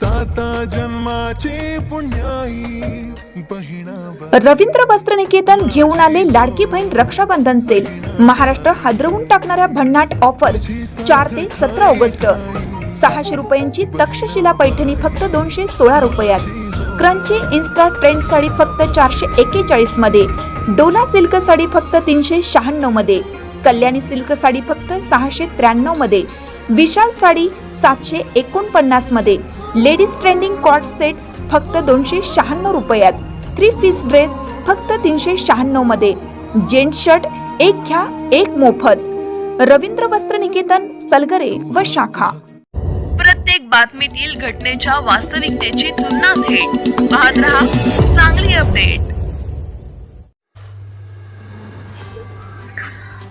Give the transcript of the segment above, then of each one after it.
साता जन्माची पुण्याई रवींद्र वस्त्र निकेतन घेऊन आले लाडकी बहीण रक्षाबंधन सेल. महाराष्ट्र हादरवून टाकणाऱ्या भन्नाट ऑफर्स चार ते सतरा ऑगस्ट. सहाशे रुपयांची तक्षशिला पैठणी फक्त दोनशे सोळा रुपयात. क्रंची इन्स्टा ट्रेंड साडी फक्त चारशे एक्केचाळीसमध्ये. डोला सिल्क साडी फक्त तीनशे शहाण्णवमध्ये. कल्याणी सिल्क साडी फक्त सहाशे त्र्याण्णवमध्ये. विशाल साडी सातशे एकोणपन्नासमध्ये. लेडीज ट्रेंडिंग कॉट सेट फक्त दोनशे शहाण्णव रुपयात. थ्री पीस ड्रेस फक्त तीनशे शहाण्णवमध्ये. जेंट्स शर्ट एक घ्या एक मोफत. रवींद्र वस्त्र निकेतन सलगरे व शाखा. प्रत्येक बातमीतील घटनेच्या वास्तविकतेची तुलना थेट. पाहत रहा चांगली अपडेट.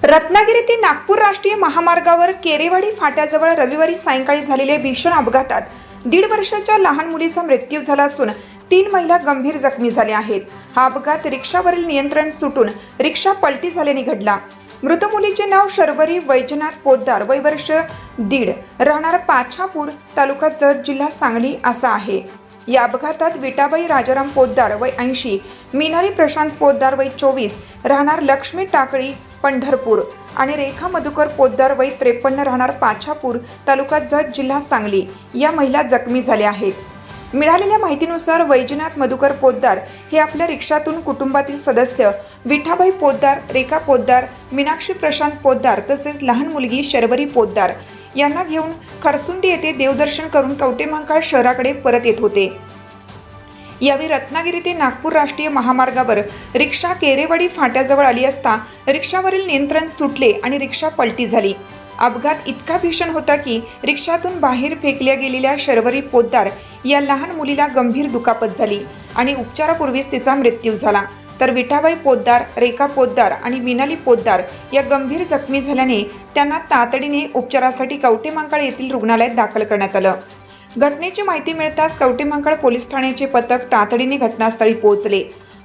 रत्नागिरी ते नागपूर राष्ट्रीय महामार्गावर केरेवाडी फाट्याजवळ रविवारी सायंकाळी झालेल्या भीषण अपघातात दीड वर्षाच्या लहान मुलीचा मृत्यू झाला असून तीन महिला गंभीर जखमी झाल्या आहेत. हा अपघात रिक्षावरील नियंत्रण सुटून रिक्षा पलटी झाल्याने घडला. मृत मुलीचे नाव शर्वरी वैजनाथ पोद्दार वय वर्ष दीड राहणार पाछापूर तालुका जत जिल्हा सांगली असा आहे. या अपघातात विटाबाई राजाराम पोद्दार वय ऐंशी मिनारी प्रशांत पोद्दार वय चोवीस राहणार लक्ष्मी टाकळी पंढरपूर आणि रेखा मधुकर पोद्दार वय त्रेपन्न राहणार पाछापूर तालुका जत जिल्हा सांगली. या महिला जखमी झाल्या आहेत. मिळालेल्या माहितीनुसार वैजनाथ मधुकर पोद्दार हे आपल्या रिक्षातून कुटुंबातील सदस्य विठाबाई पोद्दार रेखा पोद्दार मीनाक्षी प्रशांत पोद्दार तसेच लहान मुलगी शर्वरी पोद्दार यांना घेऊन खरसुंडी येथे देवदर्शन करून कवटेमहांकाळ शहराकडे परत येत होते. यावेळी रत्नागिरी ते नागपूर राष्ट्रीय महामार्गावर रिक्षा केरेवाडी फाट्याजवळ आली असता रिक्षावरील नियंत्रण सुटले आणि रिक्षा पलटी झाली. अपघात इतका भीषण होता की रिक्षातून बाहेर फेकल्या गेलेल्या शर्वरी पोद्दार या लहान मुलीला गंभीर दुखापत झाली आणि उपचारापूर्वीच तिचा मृत्यू झाला. तर विठाबाई पोद्दार रेखा पोद्दार आणि मिनाली पोद्दार या गंभीर जखमी झाल्याने त्यांना तातडीने उपचारासाठी कवटेमांकाळ येथील रुग्णालयात दाखल करण्यात आलं. घटनेची माहिती मिळताच कवटेमंगळ पोलीस ठाण्याचे पथक तातडीने घटनास्थळी पोहोचले.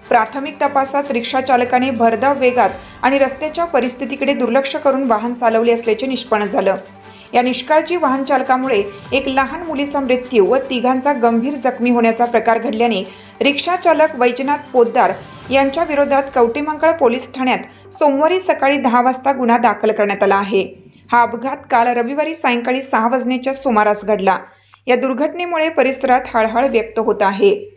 प्राथमिक तपासात रिक्षा चालकाने भरधाव वेगात आणि रस्त्याच्या परिस्थितीकडे दुर्लक्ष करून वाहन चालवले असल्याचे निष्पन्न झालं. या निष्काळजी वाहन चालकामुळे एक लहान मुलीचा मृत्यू व तिघांचा गंभीर जखमी होण्याचा प्रकार घडल्याने रिक्षा चालक वैजनाथ पोद्दार यांच्या विरोधात कवटेमंगळ पोलीस ठाण्यात सोमवारी सकाळी दहा वाजता गुन्हा दाखल करण्यात आला आहे. हा अपघात काल रविवारी सायंकाळी सहा वाजण्याच्या सुमारास घडला. या दुर्घटनेमुळे परिसरात हळहळ व्यक्त होत आहे.